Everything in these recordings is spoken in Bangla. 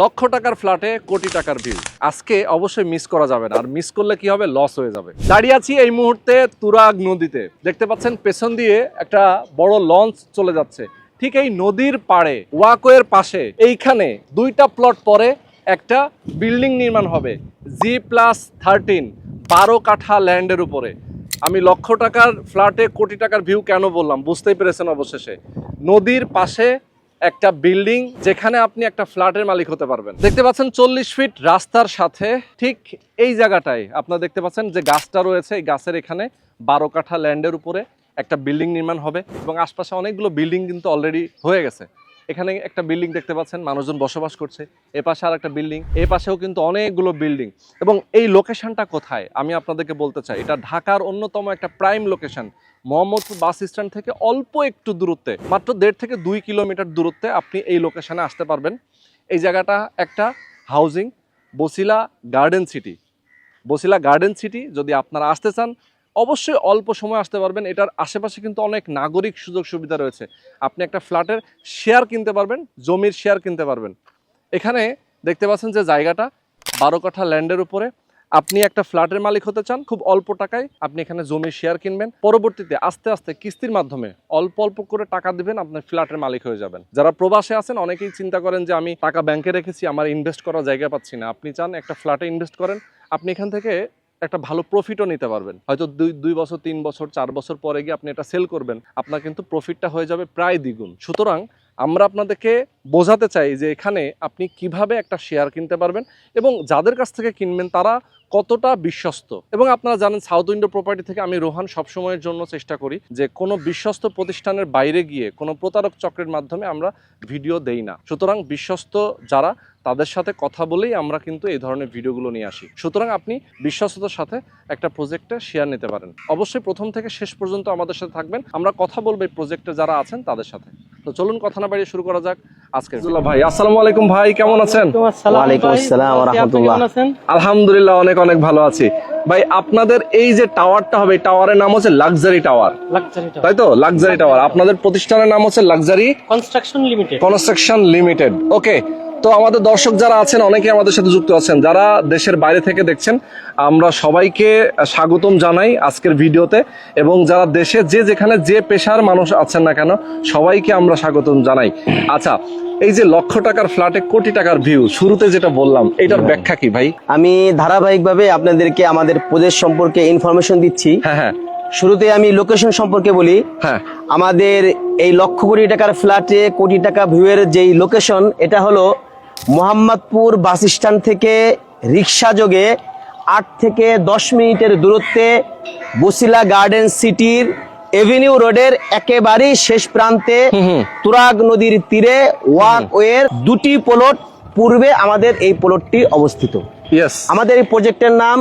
লক্ষ টাকার ফ্ল্যাটে কোটি টাকার ভিউ আজকে অবশ্যই মিস করা যাবে না। আর মিস করলে কি হবে? লস হয়ে যাবে। দাঁড়িয়ে আছি এই মুহূর্তে তুরাগ নদীতে। দেখতে পাচ্ছেন, পেছন দিয়ে একটা বড় লঞ্চ চলে যাচ্ছে। ঠিক এই নদীর পাড়ে ওয়াকওয়ের পাশে, এইখানে দুইটা প্লট পরে একটা বিল্ডিং নির্মাণ হবে। জি প্লাস থার্টিন বারো কাঠা ল্যান্ডের উপরে। আমি লক্ষ টাকার ফ্ল্যাটে কোটি টাকার ভিউ কেন বললাম? বুঝতেই পেরেছেন অবশেষে। নদীর পাশে একটা বিল্ডিং যেখানে আপনি একটা ফ্ল্যাটের মালিক হতে পারবেন। দেখতে পাচ্ছেন চল্লিশ ফিট রাস্তার সাথে ঠিক এই জায়গাটায় আপনারা দেখতে পাচ্ছেন যে গাছটা রয়েছে, এই গাছের এখানে বারো কাঠা ল্যান্ডের উপরে একটা বিল্ডিং নির্মাণ হবে এবং আশপাশে অনেকগুলো বিল্ডিং কিন্তু অলরেডি হয়ে গেছে। এখানে একটা বিল্ডিং দেখতে পাচ্ছেন, মানুষজন বসবাস করছে এ পাশে আর একটা বিল্ডিং এ পাশেও কিন্তু অনেকগুলো বিল্ডিং এবং এই লোকেশনটা কোথায়? আমি আপনাদেরকে বলতে চাই, এটা ঢাকার অন্যতম একটা prime location Mohammadpur bus stand থেকে অল্প একটু দূরত্বে, মাত্র দেড় থেকে দুই কিলোমিটার দূরত্বে আপনি এই লোকেশানে আসতে পারবেন। এই জায়গাটা একটা housing Bosila garden city Bosila garden city যদি আপনারা আসতে চান, অবশ্যই অল্প সময় আসতে পারবেন। এটার আশেপাশে কিন্তু অনেক নাগরিক সুযোগ সুবিধা রয়েছে। আপনি একটা ফ্ল্যাটের শেয়ার কিনতে পারবেন, জমির শেয়ার কিনতে পারবেন। এখানে দেখতে পাচ্ছেন যে জায়গাটা বারো কাঠা ল্যান্ডের উপরে। আপনি একটা ফ্ল্যাটের মালিক হতে চান, খুব অল্প টাকায় আপনি এখানে জমি শেয়ার কিনবেন। পরবর্তীতে আস্তে আস্তে কিস্তির মাধ্যমে অল্প অল্প করে টাকা দিবেন, আপনার ফ্ল্যাটের মালিক হয়ে যাবেন। যারা প্রবাসে আছেন, অনেকেই চিন্তা করেন যে আমি টাকা ব্যাংকে রেখেছি, আমার ইনভেস্ট করার জায়গা পাচ্ছি না। আপনি চান একটা ফ্ল্যাটে ইনভেস্ট করেন, আপনি এখান থেকে একটা ভালো প্রফিটও নিতে পারবেন। হয়তো দুই দুই বছর, তিন বছর, চার বছর পরে গিয়ে আপনি এটা সেল করবেন, আপনার কিন্তু প্রফিটটা হয়ে যাবে প্রায় দ্বিগুণ। সুতরাং আমরা আপনাদেরকে বোঝাতে চাই যে এখানে আপনি কীভাবে একটা শেয়ার কিনতে পারবেন এবং যাদের কাছ থেকে কিনবেন তারা কতটা বিশ্বস্ত। এবং আপনারা জানেন সাউথ উইন্ডো প্রপার্টি থেকে আমি রোহান সবসময়ের জন্য চেষ্টা করি যে কোনো বিশ্বস্ত প্রতিষ্ঠানের বাইরে গিয়ে কোনো প্রতারক চক্রের মাধ্যমে আমরা ভিডিও দেই না। সুতরাং বিশ্বস্ত যারা তাদের সাথে কথা বলেই আমরা কিন্তু এই ধরনের ভিডিওগুলো নিয়ে আসি। সুতরাং আপনি বিশ্বস্ততার সাথে একটা প্রজেক্টে শেয়ার নিতে পারেন। অবশ্যই প্রথম থেকে শেষ পর্যন্ত আমাদের সাথে থাকবেন। আমরা কথা বলব এই প্রজেক্টে যারা আছেন তাদের সাথে। তো চলুন কথা না বাড়িয়ে শুরু করা যাক আজকে ভাই আসসালামু আলাইকুম ভাই কেমন আছেন? ওয়ালাইকুম আসসালাম রাহমাতুল্লাহ। আলহামদুলিল্লাহ অনেক অনেক ভালো আছি। ভাই আপনাদের এই যে টাওয়ারটা হবে টাওয়ারের নাম হচ্ছে লাক্সারি টাওয়ার। তাই তো? Luxury tower. আপনাদের প্রতিষ্ঠানের নাম হচ্ছে luxury construction limited. Construction limited. Okay তো আমাদের দর্শক যারা আছেন অনেকে আমাদের সাথে যুক্ত আছেন যারা দেশের বাইরে থেকে দেখছেন আমরা সবাইকে স্বাগতম জানাই আজকের ভিডিওতে। এবং যারা দেশে যে যেখানে যে পেশার মানুষ আছেন না কেন সবাইকে আমরা স্বাগতম জানাই। আচ্ছা এই যে লক্ষ টাকার ফ্ল্যাটে কোটি টাকার ভিউ শুরুতে যেটা বললাম এটার ব্যাখ্যা কি ভাই? আমি ধারাবাহিকভাবে আপনাদেরকে আমাদের প্রদেশ সম্পর্কে ইনফরমেশন দিচ্ছি। হ্যাঁ হ্যাঁ। শুরুতে আমি লোকেশন সম্পর্কে বলি। হ্যাঁ। আমাদের এই লক্ষ কোটি টাকার ফ্ল্যাটে কোটি টাকা ভিউয়ের যেই লোকেশন এটা হলো মোহাম্মদপুর বাস স্ট্যান্ড থেকে রিক্সা যোগে আট থেকে দশ মিনিটের দূরত্বে বসিলা গার্ডেন সিটির এভিনিউ রোডের একেবারেই শেষ প্রান্তে তুরাগ নদীর তীরে ওয়াকওয়ের দুটি প্লট পূর্বে আমাদের এই প্লটটি অবস্থিত। আমাদের এই প্রজেক্টের নাম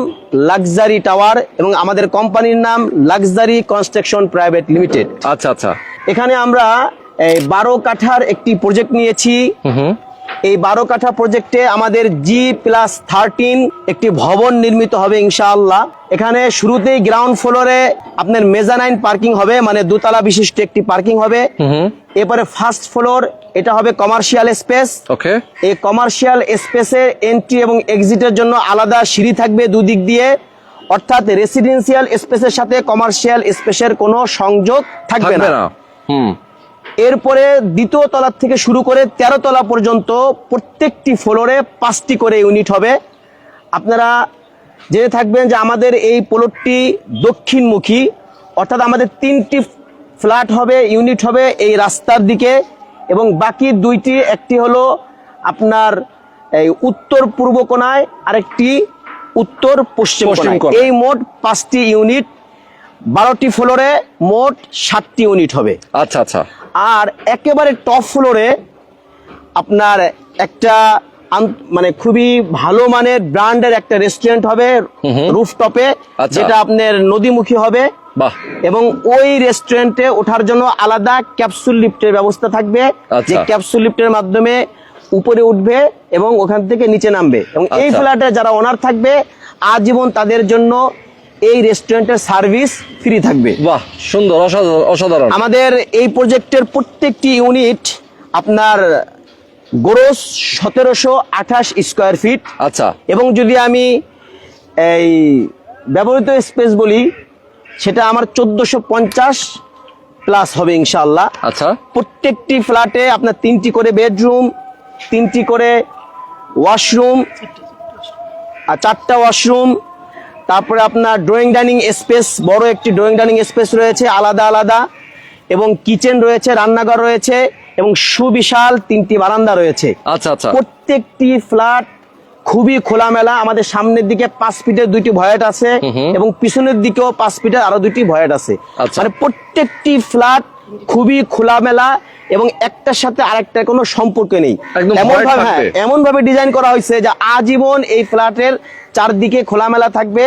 লাক্সারি টাওয়ার এবং আমাদের কোম্পানির নাম লাক্সারি কনস্ট্রাকশন প্রাইভেট লিমিটেড। আচ্ছা আচ্ছা। এখানে আমরা এই বারো কাঠার একটি প্রজেক্ট নিয়েছি। এই বারো কাঠা প্রজেক্টে আমাদের জি প্লাস থার্টিন একটি ভবন নির্মিত হবে ইনশাআল্লাহ। এখানে শুরুতেই গ্রাউন্ড ফ্লোরে আপনার মেজানাইন পার্কিং হবে মানে দুতলা বিশিষ্ট একটি পার্কিং হবে। এরপরে ফার্স্ট ফ্লোর এটা হবে কমার্শিয়াল স্পেস ওকে এই কমার্শিয়াল স্পেসের এন্ট্রি এবং এক্সিটের জন্য আলাদা সিঁড়ি থাকবে দুদিক দিয়ে। অর্থাৎ রেসিডেন্সিয়াল স্পেসের সাথে কমার্শিয়াল স্পেসের কোনো সংযোগ থাকবে না। হুম। এরপরে দ্বিতীয় তলা থেকে শুরু করে তেরো তলা পর্যন্ত প্রত্যেকটি ফ্লোরে পাঁচটি করে ইউনিট হবে। আপনারা জেনে থাকবেন যে আমাদের এই প্লটটি দক্ষিণমুখী অর্থাৎ আমাদের তিনটি ফ্ল্যাট হবে ইউনিট হবে এই রাস্তার দিকে এবং বাকি দুইটি একটি হলো আপনার এই উত্তর পূর্ব কোনায় আরেকটি উত্তর পশ্চিম পশ্চিম এই মোট পাঁচটি ইউনিট বারোটি ফ্লোরে মোট সাতটি ইউনিট হবে। আচ্ছা আচ্ছা। আর একেবারে টপ ফ্লোরে আপনার একটা মানে খুবই ভালো মানের ব্র্যান্ডের একটা রেস্টুরেন্ট হবে রুফটপে আচ্ছা। যেটা আপনার নদীমুখী হবে বাহ এবং ওই রেস্টুরেন্টে ওঠার জন্য আলাদা ক্যাপসুল লিফটের ব্যবস্থা থাকবে আচ্ছা। যে ক্যাপসুল লিফটের মাধ্যমে উপরে উঠবে এবং ওখান থেকে নিচে নামবে এবং এই আচ্ছা। ফ্ল্যাটে যারা ওনার থাকবে আজীবন তাদের জন্য এই রেস্টুরেন্টের সার্ভিস ফ্রি থাকবে। বাহ সুন্দর অসাধারণ। আমাদের এই প্রজেক্টের প্রত্যেকটি ইউনিট আপনার গ্রোস সতেরোশো আঠাশ স্কোয়ার ফিট আচ্ছা। এবং যদি আমি এই ব্যবহৃত স্পেস বলি সেটা আমার চোদ্দোশো পঞ্চাশ প্লাস হবে ইনশাল্লাহ আচ্ছা। প্রত্যেকটি ফ্ল্যাটে আপনার তিনটি করে বেডরুম তিনটি করে ওয়াশরুম আর চারটা ওয়াশরুম তারপরে আপনার ড্রয়িং ডাইনিং স্পেস বড় একটি ড্রয়িং ডাইনিং স্পেস রয়েছে আলাদা আলাদা এবং কিচেন রয়েছে রান্নাঘর রয়েছে এবং সুবিশাল তিনটি বারান্দা রয়েছে। আচ্ছা আচ্ছা। প্রত্যেকটি ফ্ল্যাট খুবই খোলামেলা আমাদের সামনের দিকে পাঁচ ফিটের দুইটি ভয়েট আছে এবং পিছনের দিকেও পাঁচ ফিটের আরও দুইটি ভয়েট আছে। আচ্ছা। মানে প্রত্যেকটি ফ্ল্যাট খুবই খোলামেলা এবং একটার সাথে আরেকটার কোনো সম্পর্ক নেই। এমন ভাবে। এমন ভাবে ডিজাইন করা হয়েছে যে আজীবন এই ফ্ল্যাটের চারদিকে খোলামেলা থাকবে।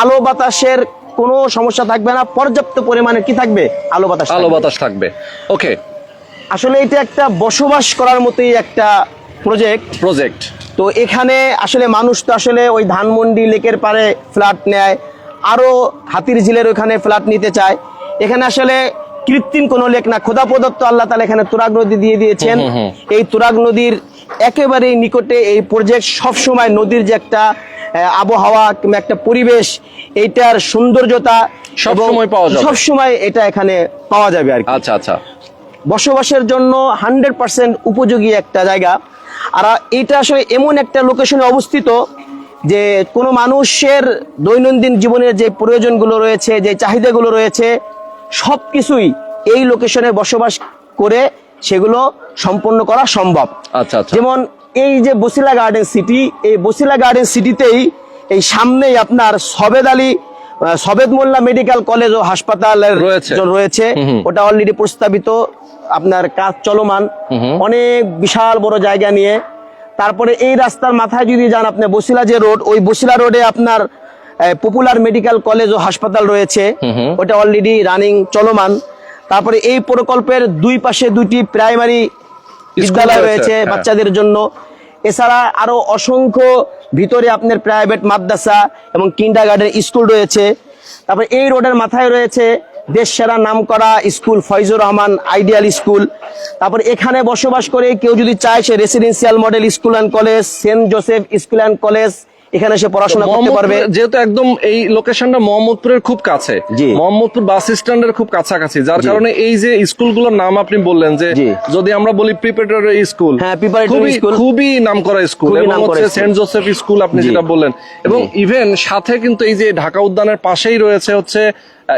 আলো বাতাসের কোনো সমস্যা থাকবে না। পর্যাপ্ত পরিমাণে কি থাকবে? আলো বাতাস আলো বাতাস থাকবে। ওকে আসলে এটা একটা বসবাস করার মতোই একটা প্রজেক্ট প্রজেক্ট তো এখানে আসলে মানুষ তো আসলে ওই ধানমন্ডি লেকের পারে ফ্ল্যাট নেয়। আরও হাতির ঝিলের ওখানে ফ্ল্যাট নিতে চায়। এখানে আসলে কৃত্রিম কোনো লেক না। খোদা প্রদত্ত আল্লাহ তালা এখানে তুরাগ নদী দিয়ে দিয়েছেন। এই তুরাগ নদীর একেবারে নিকটে এই প্রজেক্ট সবসময় নদীর যে একটা আবহাওয়া কিংবা একটা পরিবেশ এইটার সৌন্দর্যতা সবসময় পাওয়া যাবে। সব সময় এটা এখানে পাওয়া যাবে আর আচ্ছা আচ্ছা। বসবাসের জন্য হান্ড্রেড পার্সেন্ট উপযোগী একটা জায়গা। আর এটা আসলে এমন একটা লোকেশনে অবস্থিত যে কোনো মানুষের দৈনন্দিন জীবনের যে প্রয়োজনগুলো রয়েছে যে চাহিদাগুলো রয়েছে সব কিছুই এই লোকেশনে বসবাস করে সেগুলো সম্পন্ন করা সম্ভব। আচ্ছা আচ্ছা। যেমন এই যে বসিলা গার্ডেন সিটি এই বসিলা গার্ডেন সিটিতেই এই সামনেই আপনার সবেদ আলী সবেদ মোল্লা মেডিকেল কলেজ ও হাসপাতালের রয়েছে। রয়েছে। ওটা অলরেডি প্রস্তাবিত আপনার কাজ চলমান। অনেক বিশাল বড় জায়গা নিয়ে। তারপরে এই রাস্তার মাথায় যদি যান আপনি বসিলা যে রোড ওই বসিলা রোডে আপনার পপুলার মেডিকেল কলেজ ও হাসপাতাল রয়েছে। ওটা অলরেডি রানিং চলমান। তারপরে এই প্রকল্পের দুই পাশে দুইটি প্রাইমারি বিদ্যালয় রয়েছে, হ্যাঁ। বাচ্চাদের জন্য। এছাড়া আরও অসংখ্য ভিতরে আপনার প্রাইভেট মাদ্রাসা এবং কিন্ডার গার্ডেন স্কুল রয়েছে। তারপর এই রোডের মাথায় রয়েছে দেশ সেরা নাম করা school Foyzur Rahman ideal school তারপর এখানে বসবাস করে কেউ যদি চায় সে residential model school and college saint Joseph school and college এখানে এসে পড়াশোনা করতে পারবে। যেহেতু একদম এই লোকেশনটা মোহাম্মদপুরের খুব কাছে। মোহাম্মদপুর বাস স্ট্যান্ডের খুব কাছাকাছি যার কারণে এই যে স্কুলগুলোর নাম আপনি বললেন যে যদি আমরা বলি প্রিপারেটরি স্কুল হ্যাঁ, preparatory খুবই। খুবই নামকরা স্কুল এবং হচ্ছে সেন্ট জোসেফ স্কুল আপনি যেটা বললেন। এবং ইভেন সাথে কিন্তু এই যে ঢাকা উদ্যানের পাশেই রয়েছে হচ্ছে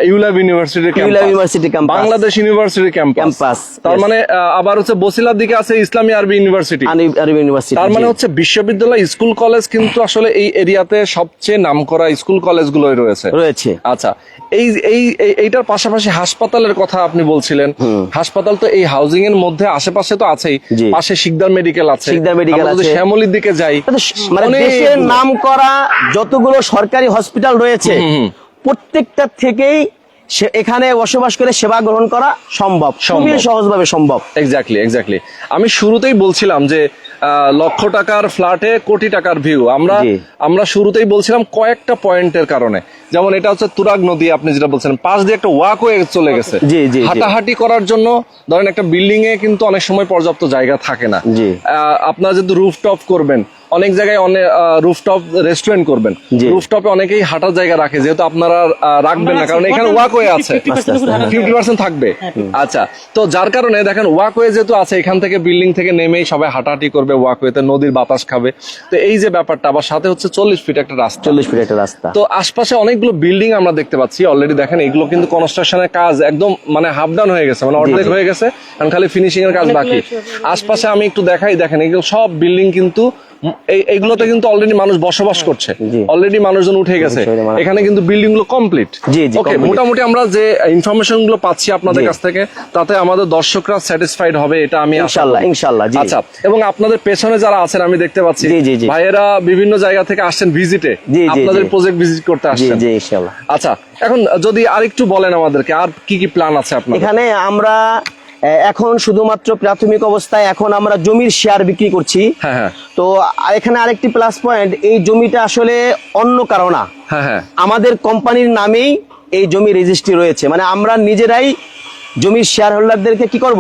ULAB university ULAB university campus। Bangladesh university campus তার মানে আবার হচ্ছে বসিলার দিকে আছে ইসলামী আরবি ইউনিভার্সিটি। আরবি- ইউনিভার্সিটি তার মানে হচ্ছে বিশ্ববিদ্যালয় স্কুল কলেজ কিন্তু আসলে এই এরিয়াতে সবচেয়ে নামকরা স্কুল কলেজগুলোই রয়েছে। রয়েছে। আচ্ছা এই এই এই- এইটার পাশাপাশি হাসপাতালের কথা আপনি বলছিলেন। হাসপাতাল তো এই হাউজিং এর মধ্যে আশেপাশে তো আছেই। পাশে শিকদার মেডিকেল আছে। শিকদার আমরা আছে। শ্যামলীর দিকে যাই মানে দেশের নাম করা যতগুলো সরকারি হসপিটাল রয়েছে প্রত্যেকটা থেকেই এখানে বসবাস করে সেবা গ্রহণ করা সম্ভব খুবই। সহজভাবে সম্ভব। এক্স্যাক্টলি এক্স্যাক্টলি আমি শুরুতেই বলছিলাম যে আহ, লক্ষ টাকার ফ্ল্যাটে কোটি টাকার ভিউ আমরা আমরা শুরুতেই বলছিলাম কয়েকটা পয়েন্টের কারণে। যেমন এটা হচ্ছে তুরাগ নদী আপনি যেটা বলছেন পাশ দিয়ে একটা ওয়াকওয়ে চলে গেছে। জি। হাঁটাহাঁটি করার জন্য ধরেন একটা বিল্ডিং এ কিন্তু অনেক সময় পর্যাপ্ত জায়গা থাকে না। আপনারা যদি রুফটপ করবেন অনেক জায়গায় অনেক রুফটপ রেস্টুরেন্ট করবেন রুফটপে অনেকেই হাঁটার জায়গা রাখে যেহেতু আপনারা রাখবেন না কারণ এখানে ওয়াকওয়ে আছে। ফিফটি পার্সেন্ট থাকবে। আচ্ছা তো যার কারণে দেখেন ওয়াকওয়ে যেহেতু আছে এখান থেকে বিল্ডিং থেকে নেমেই সবাই হাঁটাহাঁটি করবে ওয়াকওয়েতে নদীর বাতাস খাবে। তো এই যে ব্যাপারটা আবার সাথে হচ্ছে চল্লিশ ফিট একটা রাস্তা। চল্লিশ ফিট একটা রাস্তা। তো আশপাশে অনেকগুলো বিল্ডিং আমরা দেখতে পাচ্ছি। অলরেডি দেখেন এগুলো কিন্তু কনস্ট্রাকশনের কাজ একদম মানে হাফ ডান হয়ে গেছে মানে অর্ধেক হয়ে গেছে এখন খালি ফিনিশিং এর কাজ বাকি। আশপাশে আমি একটু দেখাই দেখেন এগুলো সব বিল্ডিং কিন্তু এইগুলোতে কিন্তু অলরেডি মানুষ বসবাস করছে। অলরেডি মানুষজন উঠে গেছে। এখানে কিন্তু বিল্ডিংগুলো কমপ্লিট ওকে মোটামুটি আমরা যে ইনফরমেশনগুলো পাচ্ছি আপনাদের কাছ থেকে তাতে আমাদের দর্শকরা স্যাটিসফাইড হবে এটা আমি ইনশাল্লাহ ইনশাল্লাহ জি। আচ্ছা এবং আপনাদের পেছনে যারা আছেন আমি দেখতে পাচ্ছি। ভাইয়েরা বিভিন্ন জায়গা থেকে আসছেন ভিজিটে আপনাদের প্রজেক্ট ভিজিট করতে জি আসছেন। জি ইনশাল্লাহ। আচ্ছা এখন যদি আরেকটু বলেন আমাদেরকে আর কি কি প্ল্যান আছে আপনার এখানে আমরা এখন শুধুমাত্র প্রাথমিক অবস্থায় এখন আমরা জমির শেয়ার বিক্রি করছি। হ্যাঁ হ্যাঁ। তো এখানে আরেকটি প্লাস পয়েন্ট এই জমিটা আসলে অন্য কারও না। হ্যাঁ আমাদের কোম্পানির নামেই এই জমি রেজিস্ট্রি রয়েছে। মানে আমরা নিজেরাই জমির শেয়ার হোল্ডারদেরকে কি করব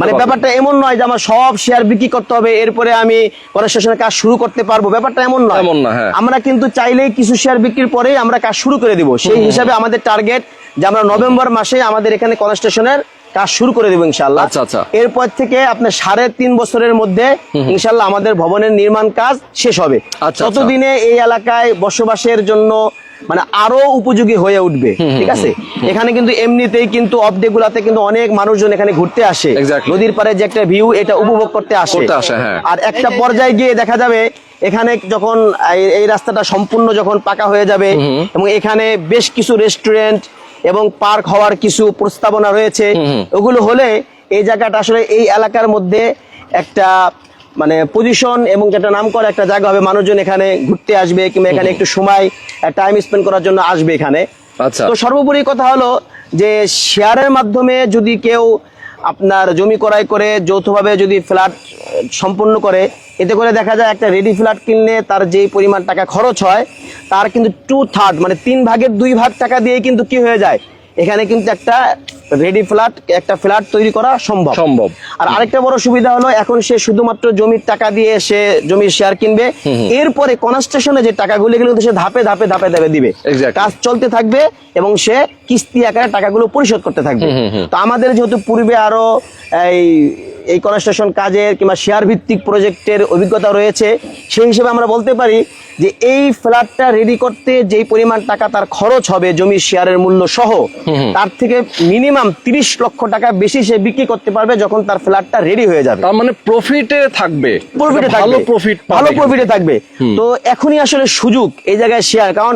মানে ব্যাপারটা এমন নয় যে আমার সব শেয়ার বিক্রি করতে হবে এরপরে আমি কনস্ট্রাকশনের কাজ শুরু করতে পারব। ব্যাপারটা এমন নয়। আমরা কিন্তু চাইলেই কিছু শেয়ার বিক্রির পরেই আমরা কাজ শুরু করে দিব। সেই হিসাবে আমাদের টার্গেট যে আমরা নভেম্বর মাসে আমাদের এখানে কনস্ট্রাকশনের কাজ শুরু করে দেবো ইনশাল্লাহ আচ্ছা, আচ্ছা। এরপর থেকে আপনার সাড়ে তিন বছরের মধ্যে ইনশাল্লাহ আমাদের ভবনের নির্মাণ কাজ শেষ হবে। আচ্ছা। ততদিনে এই এলাকায় বসবাসের জন্য মানে আরও উপযোগী হয়ে উঠবে ঠিক আছে? এখানে কিন্তু এমনিতেই কিন্তু অফডে গুলাতে কিন্তু অনেক মানুষজন এখানে ঘুরতে আসে। নদীর পারে যে একটা ভিউ এটা উপভোগ করতে আসে। করতে আসে, হ্যাঁ। আর একটা পর্যায়ে গিয়ে দেখা যাবে এখানে যখন এই রাস্তাটা সম্পূর্ণ যখন পাকা হয়ে যাবে এবং এখানে বেশ কিছু রেস্টুরেন্ট এবং পার্ক হওয়ার কিছু প্রস্তাবনা রয়েছে। ওগুলো হলে এই জায়গাটা আসলে এই এলাকার মধ্যে একটা মানে পজিশন এবং যেটা নাম করা একটা জায়গা হবে মানুষজন এখানে ঘুরতে আসবে কিংবা এখানে একটু সময় টাইম স্পেন্ড করার জন্য আসবে এখানে। আচ্ছা। তো সর্বোপরি কথা হলো যে শেয়ারের মাধ্যমে যদি কেউ আপনার জমি ক্রয় করে যৌথভাবে যদি ফ্ল্যাট সম্পূর্ণ করে এতে করে দেখা যায় একটা রেডি ফ্ল্যাট কিনলে তার যেই পরিমাণ টাকা খরচ হয়, তার কিন্তু টু থার্ড মানে তিন ভাগের দুই ভাগ টাকা দিয়ে কিন্তু কি হয়ে যায়? এখানে কিন্তু একটা রেডি ফ্ল্যাট একটা ফ্ল্যাট তৈরি করা সম্ভব। সম্ভব। আর আরেকটা বড় সুবিধা হলো এখন সে শুধুমাত্র জমির টাকা দিয়ে সে জমির শেয়ার কিনবে। এরপরে কনস্ট্রাকশনে যে টাকাগুলো এগুলো সে ধাপে ধাপে ধাপে ধাপে দিবে। কাজ চলতে থাকবে এবং সে কিস্তি আকারে টাকাগুলো পরিশোধ করতে থাকবে। তো আমাদের যেহেতু পূর্বে আরও এই এই কনস্ট্রাকশন কাজের কিংবা শেয়ার ভিত্তিক প্রজেক্টের অভিজ্ঞতা রয়েছে সেই হিসেবে আমরা বলতে পারি যে এই ফ্ল্যাটটা রেডি করতে যেই পরিমাণ টাকা তার খরচ হবে জমির শেয়ারের মূল্য সহ তার থেকে মিনিমাম তিরিশ লক্ষ টাকা বেশি সে বিক্রি করতে পারবে যখন তার ফ্ল্যাটটা রেডি হয়ে যাবে। তার মানে প্রফিটে থাকবে। প্রফিটে ভালো প্রফিট ভালো প্রফিটে থাকবে। তো এখনই আসলে সুযোগ এই জায়গায় শেয়ার কারণ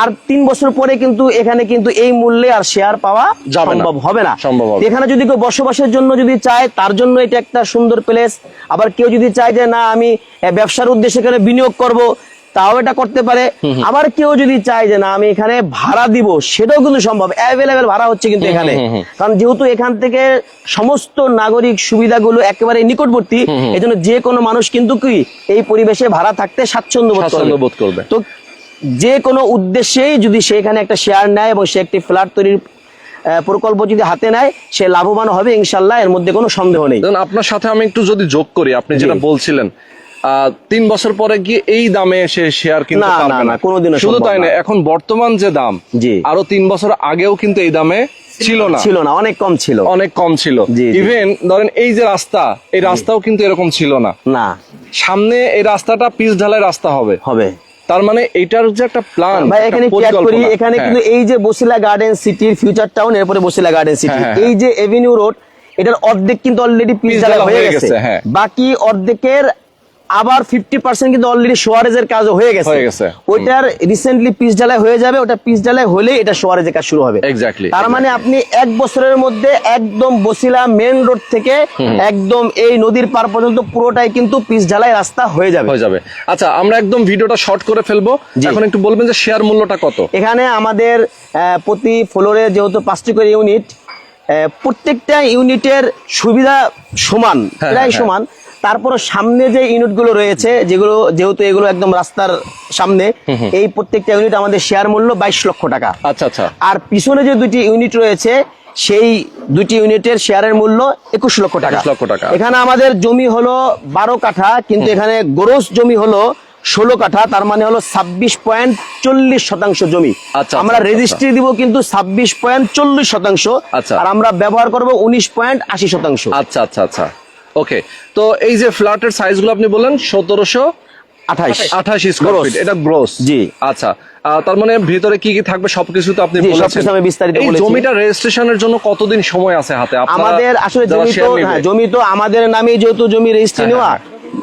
আর তিন বছর পরে কিন্তু এখানে কিন্তু এই মূল্যে আর শেয়ার পাওয়া সম্ভব হবে না। সম্ভব এখানে যদি কেউ বসবাসের জন্য যদি চায় তার জন্য এটা একটা সুন্দর প্লেস আবার কেউ যদি চায় যে না আমি ব্যবসার উদ্দেশ্যে এখানে বিনিয়োগ করব? তাও এটা করতে পারে। আবার কেউ যদি চায় যে না আমি এখানে ভাড়া দিব সেটাও কিন্তু সম্ভব। অ্যাভেলেবেল ভাড়া হচ্ছে কিন্তু এখানে। কারণ যেহেতু এখান থেকে সমস্ত নাগরিক সুবিধাগুলো একেবারে নিকটবর্তী এজন্য যে কোনো মানুষ কিন্তু কি এই পরিবেশে ভাড়া থাকতে স্বাচ্ছন্দ্য বোধ করবে। বোধ করবে। তো যে কোনো উদ্দেশ্যেই যদি সে এখানে একটা শেয়ার নেয় এবং সে একটি ফ্ল্যাট তৈরির প্রকল্প যদি হাতে নেয় সে লাভবান হবে ইনশাল্লাহ এর মধ্যে কোনো সন্দেহ নেই। আপনার সাথে আমি একটু যদি যোগ করি আপনি যেটা বলছিলেন তিন বছর পরে গিয়ে এই দামে সে শেয়ার কিনতে না, পারবে না, না না, কোনোদিনও শুধু তাই না। এখন বর্তমান যে দাম জি। আরও তিন বছর আগেও কিন্তু এই দামে ছিল না। ছিল না অনেক কম ছিল। অনেক কম ছিল। ইভেন ধরেন এই যে রাস্তা এই রাস্তাও কিন্তু এরকম ছিল না। না। সামনে এই রাস্তাটা পিচ ঢালাই রাস্তা হবে। হবে। তার মানে এটার যে একটা প্ল্যান ভাই এখানে করি এখানে কিন্তু এই যে বসিলা গার্ডেন সিটির ফিউচার টাউন এরপরে বসিলা গার্ডেন সিটি হ্যাঁ, হ্যাঁ, এই যে এভিনিউ রোড এটার অর্ধেক কিন্তু অলরেডি পিচ ঢালাই হয়ে হয়ে গেছে হ্যাঁ। বাকি অর্ধেকের আবার ফিফটি পার্সেন্ট কিন্তু অলরেডি সোয়ারেজের কাজও হয়ে গেছে। হয়ে গেছে। ওইটার রিসেন্টলি পিস ঢালাই হয়ে যাবে ওটা পিচ ঢালাই হলে এটা সোয়ারেজের কাজ শুরু হবে। তার মানে আপনি এক বছরের মধ্যে একদম বসিলা মেন রোড থেকে একদম এই নদীর পার পর্যন্ত পুরোটাই কিন্তু পিচ ঢালাই রাস্তা হয়ে যাবে। হয়ে যাবে। আচ্ছা আমরা একদম ভিডিওটা শর্ট করে ফেলব। এখন একটু বলবেন যে শেয়ার মূল্যটা কত? এখানে আমাদের প্রতি ফ্লোরে যেহেতু পাঁচটি করে ইউনিট প্রত্যেকটা ইউনিটের সুবিধা সমান হ্যাঁ, প্রায় হ্যাঁ। সমান। তারপরে সামনে যে ইউনিটগুলো রয়েছে যেগুলো যেহেতু এগুলো একদম রাস্তার সামনে এই প্রত্যেকটা ইউনিট আমাদের শেয়ার মূল্য বাইশ লক্ষ টাকা। আচ্ছা আচ্ছা। আর পিছনে যে দুটি ইউনিট রয়েছে সেই দুটি ইউনিটের শেয়ারের মূল্য একুশ লক্ষ টাকা। লক্ষ টাকা। এখানে আমাদের জমি হলো বারো কাঠা কিন্তু এখানে গ্রোস জমি হলো ষোলো কাঠা তার মানে হলো ছাব্বিশ পয়েন্ট চল্লিশ শতাংশ জমি। আচ্ছা, আমরা আচ্ছা, রেজিস্ট্রি দিব কিন্তু ছাব্বিশ পয়েন্ট চল্লিশ শতাংশ আচ্ছা। আর আমরা ব্যবহার করব উনিশ পয়েন্ট আশি শতাংশ। আচ্ছা আচ্ছা আচ্ছা। ওকে তো এই যে ফ্ল্যাটের সাইজগুলো আপনি বললেন সতেরোশো আঠাশ আঠাশ স্কোয়ার। ফিট এটা গ্রোস জি। আচ্ছা তার মানে ভিতরে কি কি থাকবে সবকিছু তো আপনি বলেছেন আমি বিস্তারিত বলেছি। জমিটা রেজিস্ট্রেশনের জন্য কতদিন সময় আছে হাতে আমাদের আসলে জমি তো হ্যাঁ, জমি তো আমাদের নামে যেহেতু জমি রেজিস্ট্রি হ্যাঁ, নেওয়া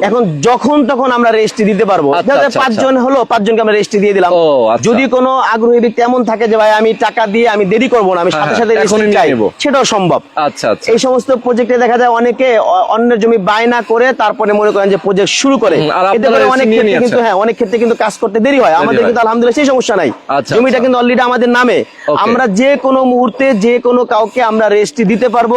এখন যখন তখন আমরা রেজিস্ট্রি দিতে পারব। আচ্ছা, আচ্ছা, পাঁচজন হলো পাঁচজনকে আমরা রেজিস্ট্রি দিয়ে দিলাম। আচ্ছা। যদি কোনো আগ্রহী ব্যক্তি এমন থাকে যে ভাই আমি টাকা দিয়ে আমি দেরি করব না আমি সাথে হ্যাঁ, সাথে। সেটাও সম্ভব। আচ্ছা আচ্ছা। এই সমস্ত প্রজেক্টে দেখা যায় অনেকে অন্যের জমি বায়না করে তারপরে মনে করেন যে প্রজেক্ট শুরু করে। এতে করে অনেক ক্ষেত্রে কিন্তু হ্যাঁ অনেক ক্ষেত্রে কিন্তু কাজ করতে দেরি হয়। আমাদের কিন্তু আলহামদুলিল্লাহ সেই সমস্যা নাই। আচ্ছা, জমিটা আচ্ছা। কিন্তু অলরেডি আমাদের নামে। আমরা যে কোনো মুহূর্তে যে কোনো কাউকে আমরা রেজিস্ট্রি দিতে পারব।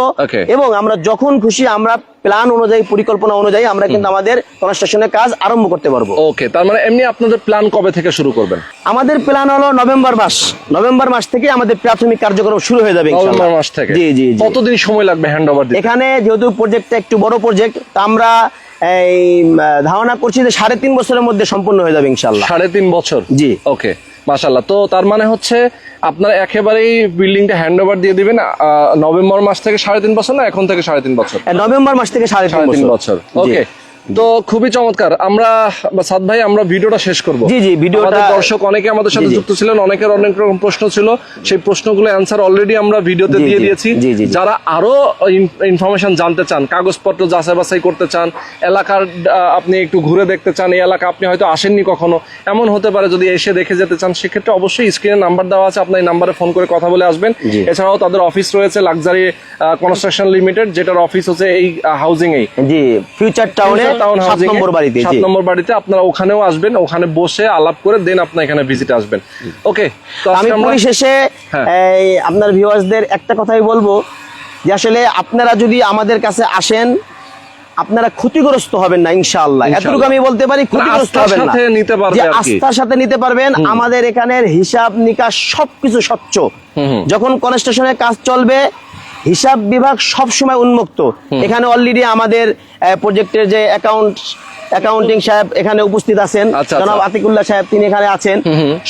এবং আমরা যখন খুশি আমরা প্ল্যান অনুযায়ী পরিকল্পনা অনুযায়ী আমরা কিন্তু আমাদের কনস্ট্রাকশনের কাজ আরম্ভ করতে পারব। ওকে তার মানে এমনি আপনাদের প্ল্যান কবে থেকে শুরু করবেন? আমাদের প্ল্যান হলো নভেম্বর মাস। নভেম্বর মাস থেকে আমাদের প্রাথমিক কার্যক্রম শুরু হয়ে যাবে। নভেম্বর মাস থেকে? জি জি কতদিন সময় লাগবে হ্যান্ড ওভার দিতে? এখানে যেহেতু প্রজেক্টটা একটু বড় প্রজেক্ট তা আমরা এই ধারণা করছি যে সাড়ে তিন বছরের মধ্যে সম্পূর্ণ হয়ে যাবে ইনশাল্লাহ সাড়ে তিন বছর? জি। ওকে মাশাল্লাহ তো তার মানে হচ্ছে আপনারা একেবারেই বিল্ডিংটা হ্যান্ড ওভার দিয়ে দিবেন আহ, নভেম্বর মাস থেকে সাড়ে তিন বছর না এখন থেকে সাড়ে তিন বছর? নভেম্বর মাস থেকে সাড়ে সাড়ে তিন বছর। ওকে তো খুবই চমৎকার। আমরা সাদ ভাই আমরা ভিডিওটা শেষ করব। জি, জি, ভিডিওটা- দর্শক অনেকে আমাদের সাথে। যুক্ত ছিলেন অনেকের অনেক রকম প্রশ্ন ছিল। সেই প্রশ্নগুলো অ্যান্সার অলরেডি আমরা ভিডিওতে দিয়ে দিয়েছি। যারা আরও ইনফরমেশন জানতে চান কাগজপত্র যাচাই বাছাই করতে চান এলাকার আপনি একটু ঘুরে দেখতে চান এই এলাকা আপনি হয়তো আসেননি কখনো এমন হতে পারে যদি এসে দেখে যেতে চান সেক্ষেত্রে অবশ্যই স্ক্রিনে নাম্বার দেওয়া আছে আপনার এই নাম্বারে ফোন করে কথা বলে আসবেন। এছাড়াও তাদের অফিস রয়েছে লাক্সারি কনস্ট্রাকশন লিমিটেড যেটার অফিস হচ্ছে এই হাউজিং এই। জি ফিউচার টাউনে টাউন সাত নম্বর বাড়িতে সাত নম্বর বাড়িতে আপনারা ওখানেও আসবেন ওখানে বসে আলাপ করে দেন আপনার এখানে ভিজিট আসবেন। ওকে আমি পরিশেষে হ্যাঁ। আপনার ভিউয়ার্সদের একটা কথাই বলব যে আসলে আপনারা যদি আমাদের কাছে আসেন আপনারা ক্ষতিগ্রস্ত হবেন না ইনশাআল্লাহ। এতটুকু আমি বলতে পারি ক্ষতিগ্রস্ত হবেন না। যে আস্থার সাথে নিতে পারবেন আমাদের এখানের হিসাব নিকাশ সবকিছু স্বচ্ছ। যখন কনস্ট্রাকশনের কাজ চলবে হিসাব বিভাগ সব সময় উন্মুক্ত এখানে অলরেডি আমাদের প্রজেক্টের যে অ্যাকাউন্ট অ্যাকাউন্টিং সাহেব এখানে উপস্থিত আছেন। আচ্ছা, জনাব আচ্ছা। আতিকুল্লাহ সাহেব তিনি এখানে আছেন।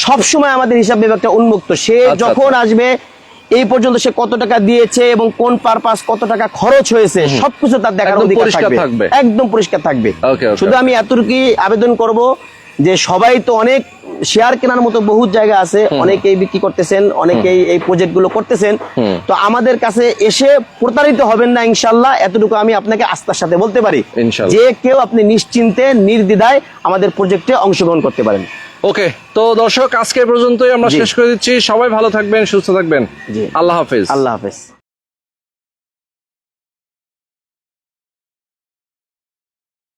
সব সময় আমাদের হিসাব বিভাগটা উন্মুক্ত। সে আচ্ছা, যখন আসবে এই পর্যন্ত সে কত টাকা দিয়েছে এবং কোন পারপাস কত টাকা খরচ হয়েছে সবকিছু তার দেখার অধিকার পরিষ্কার থাকবে। একদম পরিষ্কার থাকবে. শুধু আমি এতটুকুই আবেদন করব যে সবাই তো অনেক শেয়ার কেনার মতো বহু জায়গা আছে। অনেকেই বিক্রি করতেছেন অনেকেই এই প্রজেক্টগুলো করতেছেন। তো আমাদের কাছে এসে প্রতারিত হবেন না ইনশাল্লাহ এতটুকু আমি আপনাকে আস্থার সাথে বলতে পারি। যে কেউ আপনি নিশ্চিন্তে নির্দ্বিধায় আমাদের প্রজেক্টে অংশগ্রহণ করতে পারেন। ওকে তো দর্শক আজকে পর্যন্তই আমরা শেষ করে দিচ্ছি। সবাই ভালো থাকবেন সুস্থ থাকবেন। আল্লাহ হাফেজ। আল্লাহ হাফেজ।